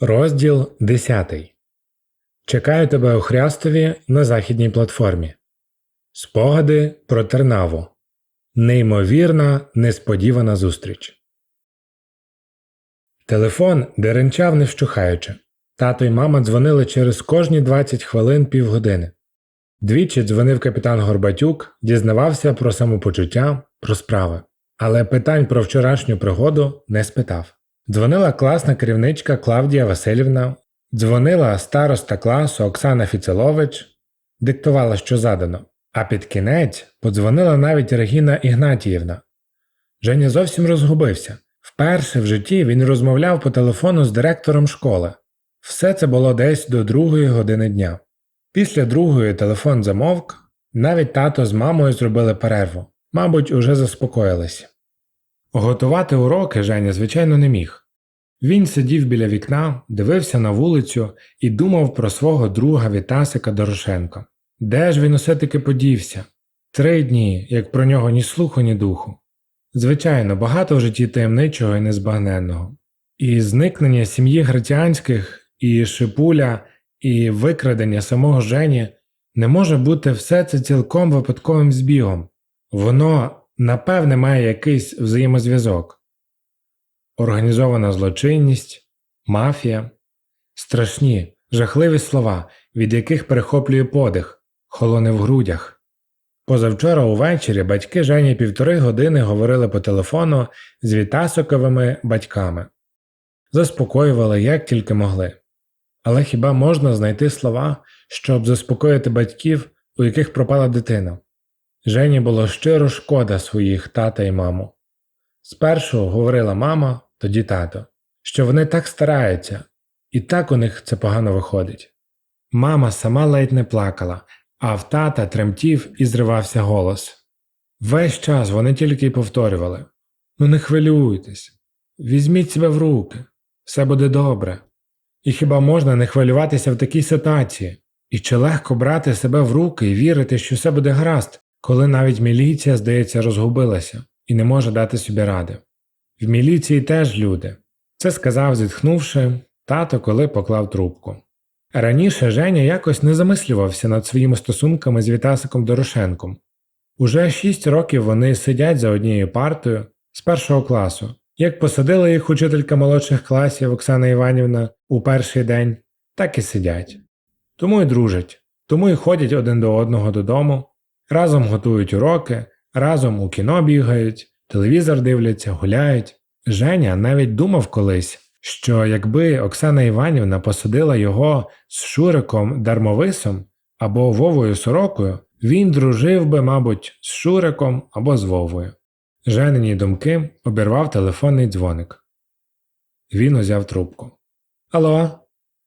Розділ 10. Чекаю тебе у Хрястові на західній платформі. Спогади про Тернаву. Неймовірна, несподівана зустріч. Телефон деренчав не вщухаючи. Тато й мама дзвонили через кожні 20 хвилин півгодини. Двічі дзвонив капітан Горбатюк, дізнавався про самопочуття, про справи. Але питань про вчорашню пригоду не спитав. Дзвонила класна керівничка Клавдія Васильівна, дзвонила староста класу Оксана Фіцелович, диктувала, що задано. А під кінець подзвонила навіть Регіна Ігнатіївна. Женя зовсім розгубився. Вперше в житті він розмовляв по телефону з директором школи. Все це було десь до другої години дня. Після другої телефон замовк, навіть тато з мамою зробили перерву, мабуть, уже заспокоїлися. Готувати уроки Женя, звичайно, не міг. Він сидів біля вікна, дивився на вулицю і думав про свого друга Вітасика Дорошенка. Де ж він усе таки подівся? Три дні, як про нього ні слуху, ні духу. Звичайно, багато в житті таємничого і незбагненного. І зникнення сім'ї Грицянських, і Шипуля, і викрадення самого Жені не може бути все це цілком випадковим збігом. Воно, напевне, має якийсь взаємозв'язок. Організована злочинність, мафія, страшні, жахливі слова, від яких перехоплює подих, холоне в грудях. Позавчора увечері батьки Жені півтори години говорили по телефону з Вітасоковими батьками, заспокоювали як тільки могли. Але хіба можна знайти слова, щоб заспокоїти батьків, у яких пропала дитина? Жені було щиро шкода своїх тата і маму. Спершу говорила мама, тоді тато, що вони так стараються, і так у них це погано виходить. Мама сама ледь не плакала, а в тата тремтів і зривався голос. Весь час вони тільки й повторювали Ну, не хвилюйтесь, візьміть себе в руки, все буде добре. І хіба можна не хвилюватися в такій ситуації? І чи легко брати себе в руки і вірити, що все буде гаразд, коли навіть міліція, здається, розгубилася і не може дати собі ради? В міліції теж люди. Це сказав, зітхнувши, тато, коли поклав трубку. Раніше Женя якось не замислювався над своїми стосунками з Вітасиком Дорошенком. Уже шість років вони сидять за однією партою з першого класу. Як посадила їх учителька молодших класів Оксана Іванівна у перший день, так і сидять. Тому й дружать, тому й ходять один до одного додому, разом готують уроки, разом у кіно бігають, телевізор дивляться, гуляють. Женя навіть думав колись, що якби Оксана Іванівна посадила його з Шуриком Дармовисом або Вовою Сорокою, він дружив би, мабуть, з Шуриком або з Вовою. Женині думки обірвав телефонний дзвоник. Він узяв трубку. Алло,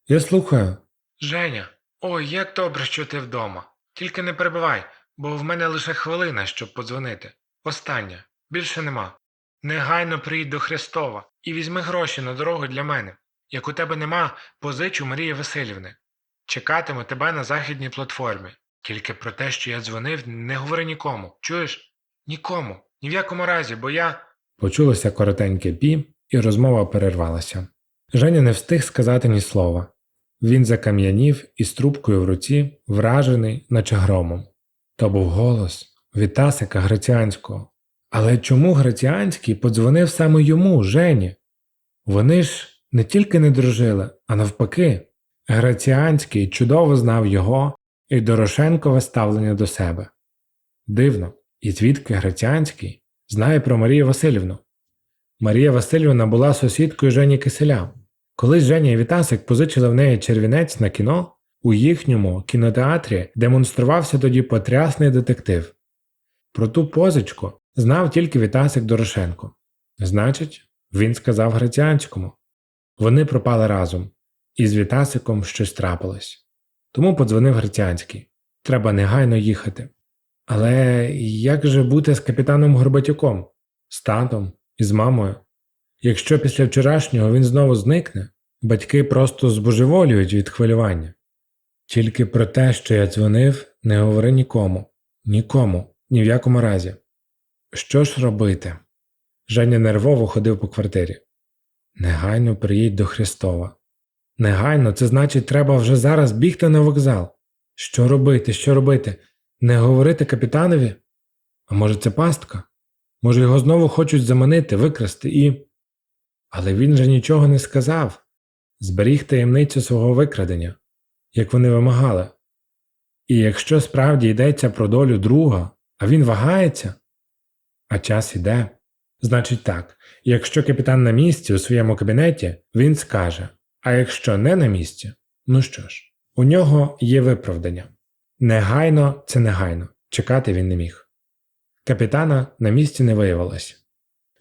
я слухаю. Женя, ой, як добре, що ти вдома. Тільки не перебивай, бо в мене лише хвилина, щоб подзвонити. Остання, більше нема. Негайно приїдь до Христова і візьми гроші на дорогу для мене. Як у тебе нема, позичу Марії Васильівни. Чекатиму тебе на західній платформі. Тільки про те, що я дзвонив, не говори нікому. Чуєш? Нікому. Ні в якому разі, бо я. Почулося коротеньке пі, і розмова перервалася. Женя не встиг сказати ні слова. Він закам'янів із трубкою в руці, вражений, наче громом. То був голос Вітасика Греціанського. Але чому Греціанський подзвонив саме йому, Жені? Вони ж не тільки не дружили, а навпаки, Греціанський чудово знав його і Дорошенкове ставлення до себе. Дивно, і звідки Греціанський знає про Марію Васильівну. Марія Васильівна була сусідкою Жені Киселя. Колись Женя і Вітасик позичили в неї червінець на кіно, у їхньому кінотеатрі демонструвався тоді потрясний детектив. Про ту позичку знав тільки Вітасик Дорошенко. Значить, він сказав Греціанському. Вони пропали разом, і з Вітасиком щось трапилось. Тому подзвонив Греціанський. Треба негайно їхати. Але як же бути з капітаном Горбатюком, з татом і з мамою? Якщо після вчорашнього він знову зникне, батьки просто збожеволюють від хвилювання. Тільки про те, що я дзвонив, не говори нікому, нікому, ні в якому разі. Що ж робити? Женя нервово ходив по квартирі. Негайно приїдь до Христова. Негайно, це значить, треба вже зараз бігти на вокзал. Що робити, що робити? Не говорити капітанові? А може, це пастка? Може, його знову хочуть заманити, викрасти і. Але він же нічого не сказав зберіг таємницю свого викрадення, як вони вимагали. І якщо справді йдеться про долю друга, а він вагається, а час іде, значить так, якщо капітан на місці у своєму кабінеті, він скаже, а якщо не на місці, ну що ж, у нього є виправдання. Негайно це негайно, чекати він не міг. Капітана на місці не виявилось.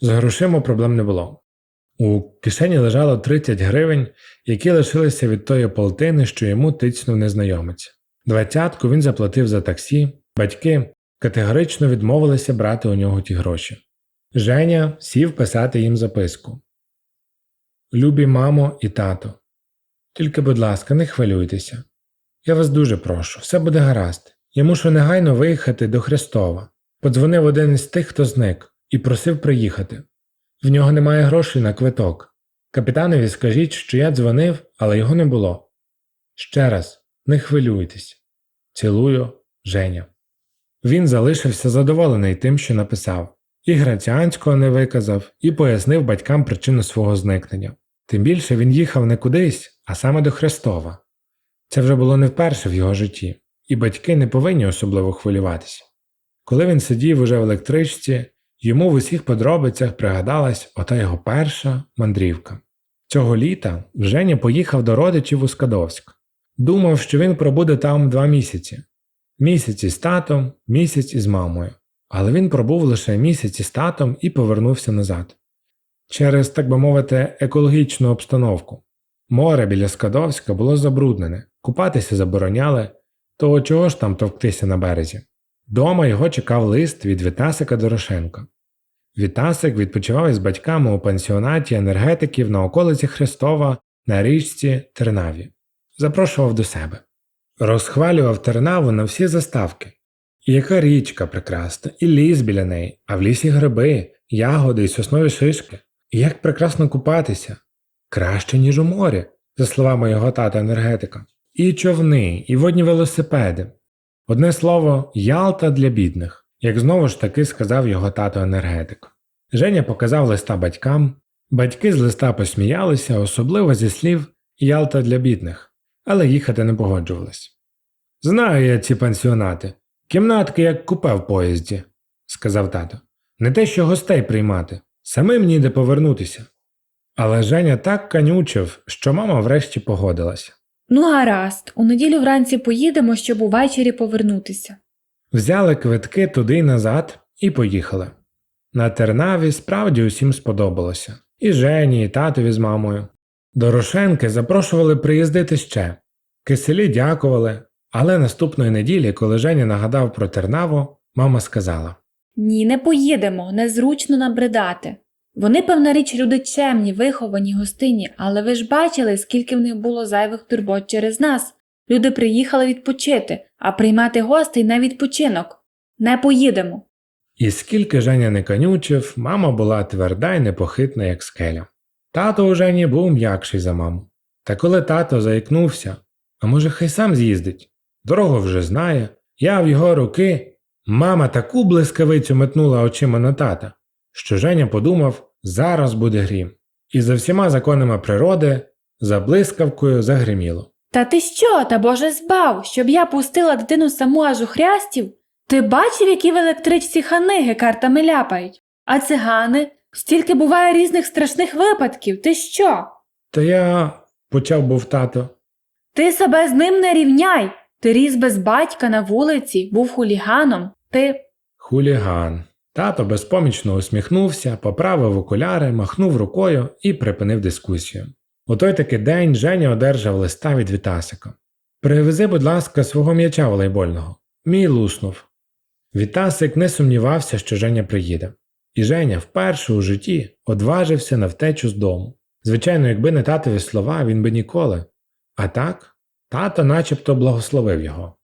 З грошима проблем не було. У кишені лежало 30 гривень, які лишилися від тої полтини, що йому тицнув незнайомець. Двадцятку він заплатив за таксі, батьки категорично відмовилися брати у нього ті гроші. Женя сів писати їм записку. Любі мамо і тато. Тільки, будь ласка, не хвилюйтеся. Я вас дуже прошу, все буде гаразд. Я мушу негайно виїхати до Христова. Подзвонив один із тих, хто зник, і просив приїхати. В нього немає грошей на квиток. Капітанові скажіть, що я дзвонив, але його не було. Ще раз, не хвилюйтесь. Цілую, Женя. Він залишився задоволений тим, що написав, і Граціанського не виказав, і пояснив батькам причину свого зникнення. Тим більше він їхав не кудись, а саме до Хрестова. Це вже було не вперше в його житті, і батьки не повинні особливо хвилюватися. Коли він сидів уже в електричці, йому в усіх подробицях пригадалась ота його перша мандрівка. Цього літа Женя поїхав до родичів у Скадовськ. Думав, що він пробуде там два місяці місяць із татом, місяць із мамою. Але він пробув лише місяць із татом і повернувся назад. Через, так би мовити, екологічну обстановку. Море біля Скадовська було забруднене, купатися забороняли, то чого ж там товктися на березі. Дома його чекав лист від Вітасика Дорошенка. Вітасик відпочивав із батьками у пансіонаті енергетиків на околиці Христова на річці Тернаві. Запрошував до себе. Розхвалював Тернаву на всі заставки. І яка річка прекрасна, і ліс біля неї, а в лісі гриби, ягоди і соснові шишки. І як прекрасно купатися. Краще, ніж у морі, за словами його тата енергетика. І човни, і водні велосипеди. Одне слово, Ялта для бідних, як знову ж таки сказав його тато енергетик. Женя показав листа батькам, батьки з листа посміялися, особливо зі слів Ялта для бідних, але їхати не погоджувались. Знаю я ці пансіонати. Кімнатки як купе в поїзді, сказав тато. Не те, що гостей приймати, самим ніде повернутися. Але Женя так канючив, що мама врешті погодилася. Ну, гаразд, у неділю вранці поїдемо, щоб увечері повернутися. Взяли квитки туди й назад і поїхали. На Тернаві справді усім сподобалося і Жені, і татові з мамою. Дорошенки запрошували приїздити ще. Киселі дякували, але наступної неділі, коли Женя нагадав про Тернаву, мама сказала Ні, не поїдемо, незручно набридати. Вони, певна річ, люди чемні, виховані, гостинні, але ви ж бачили, скільки в них було зайвих турбот через нас. Люди приїхали відпочити, а приймати гостей на відпочинок. Не поїдемо. І скільки Женя не канючив, мама була тверда й непохитна, як скеля. Тато у Жені був м'якший за маму. Та коли тато заікнувся, а може, хай сам з'їздить, дорогу вже знає, я в його руки. Мама таку блискавицю метнула очима на тата, що Женя подумав, зараз буде грім. І за всіма законами природи, за блискавкою загриміло. Та ти що, та боже збав, щоб я пустила дитину саму аж у хрястів? Ти бачив, які в електричці ханиги картами ляпають? А цигани? Стільки буває різних страшних випадків. Ти що? Та я почав був тато. Ти себе з ним не рівняй. Ти ріс без батька на вулиці, був хуліганом. Ти. Хуліган. Тато безпомічно усміхнувся, поправив окуляри, махнув рукою і припинив дискусію. У той таки день Женя одержав листа від Вітасика. Привези, будь ласка, свого м'яча волейбольного. Мій луснув. Вітасик не сумнівався, що Женя приїде. І Женя вперше у житті одважився на втечу з дому. Звичайно, якби не татові слова, він би ніколи. А так, тато начебто благословив його.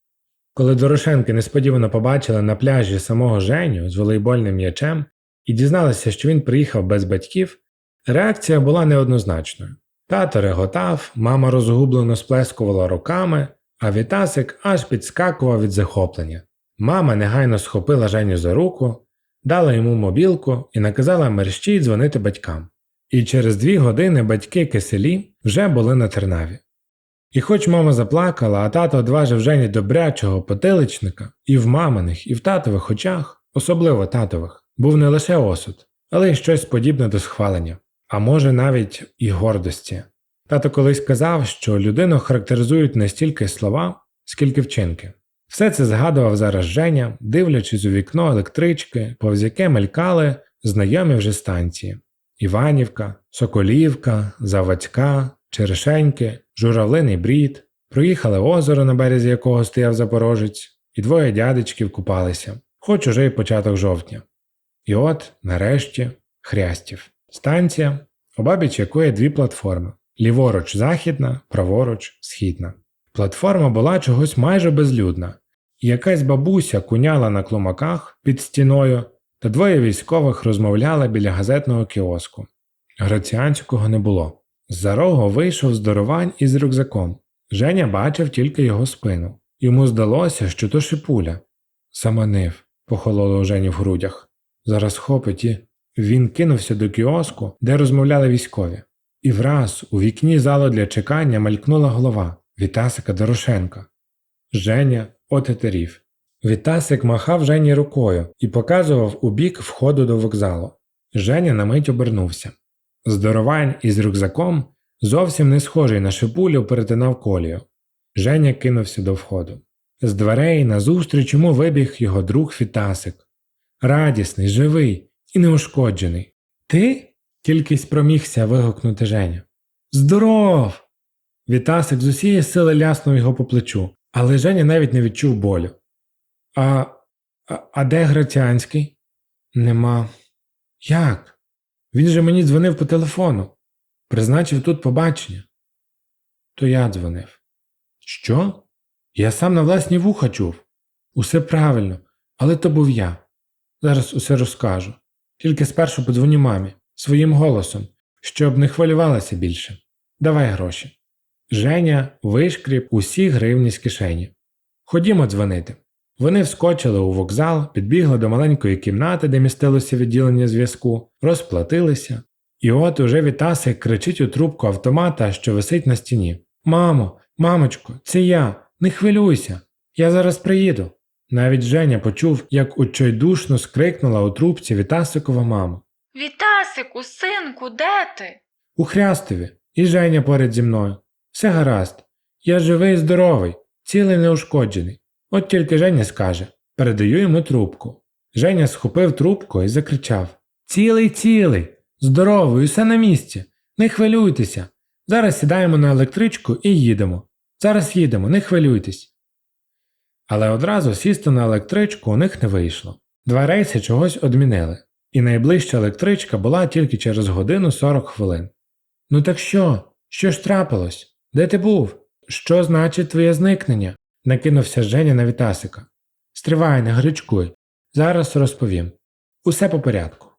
Коли Дорошенки несподівано побачили на пляжі самого Женю з волейбольним м'ячем і дізналися, що він приїхав без батьків, реакція була неоднозначною. Тато реготав, мама розгублено сплескувала руками, а Вітасик аж підскакував від захоплення. Мама негайно схопила Женю за руку, дала йому мобілку і наказала мерщій дзвонити батькам. І через дві години батьки киселі вже були на тернаві. І хоч мама заплакала, а тато одважив Жені добрячого потиличника, і в маминих, і в татових очах, особливо татових, був не лише осуд, але й щось подібне до схвалення, а може навіть і гордості. Тато колись казав, що людину характеризують не стільки слова, скільки вчинки. Все це згадував зараз Женя, дивлячись у вікно електрички, повз яке мелькали знайомі вже станції Іванівка, Соколівка, Заводська, Черешеньки, Журавлиний брід, проїхали озеро, на березі якого стояв Запорожець, і двоє дядечків купалися, хоч уже й початок жовтня. І от, нарешті, Хрястів. Станція, обабіч якої дві платформи ліворуч західна, праворуч східна. Платформа була чогось майже безлюдна, і якась бабуся куняла на клумаках під стіною, та двоє військових розмовляли біля газетного кіоску. Граціанського не було. З-за рогу вийшов здоровань із рюкзаком. Женя бачив тільки його спину. Йому здалося, що то шипуля. Заманив, похололо Жені в грудях. Зараз хопить і. Він кинувся до кіоску, де розмовляли військові. І враз у вікні залу для чекання мелькнула голова Вітасика Дорошенка. Женя отетерів. Вітасик махав Жені рукою і показував у бік входу до вокзалу. Женя на мить обернувся. Здоровань із рюкзаком, зовсім не схожий на шипулю, перетинав колію. Женя кинувся до входу. З дверей назустріч йому вибіг його друг Вітасик. Радісний, живий і неушкоджений. Ти? тільки спромігся вигукнути Женя. Здоров! Вітасик з усієї сили ляснув його по плечу, але Женя навіть не відчув болю. А, а, а де Грацянський? Нема. Як? Він же мені дзвонив по телефону. Призначив тут побачення. То я дзвонив. Що? Я сам на власні вуха чув. Усе правильно, але то був я. Зараз усе розкажу. Тільки спершу подзвоню мамі своїм голосом, щоб не хвилювалася більше. Давай гроші. Женя вишкріп усі гривні з кишені. Ходімо дзвонити. Вони вскочили у вокзал, підбігли до маленької кімнати, де містилося відділення зв'язку, розплатилися. І от уже Вітасик кричить у трубку автомата, що висить на стіні: Мамо, мамочко, це я, не хвилюйся, я зараз приїду. Навіть Женя почув, як учойдушно скрикнула у трубці Вітасикова мама. Вітасику, синку, де ти? У Хрястові, і Женя поряд зі мною. Все гаразд. Я живий і здоровий, цілий неушкоджений. От тільки Женя скаже передаю йому трубку. Женя схопив трубку і закричав Цілий, цілий, здоровий, усе на місці. Не хвилюйтеся. Зараз сідаємо на електричку і їдемо. Зараз їдемо, не хвилюйтесь. Але одразу сісти на електричку у них не вийшло. Два рейси чогось одмінили, і найближча електричка була тільки через годину 40 хвилин. Ну так що? Що ж трапилось? Де ти був? Що значить твоє зникнення? Накинувся Женя на Вітасика. Стривай, не гарячкуй. Зараз розповім. Усе по порядку.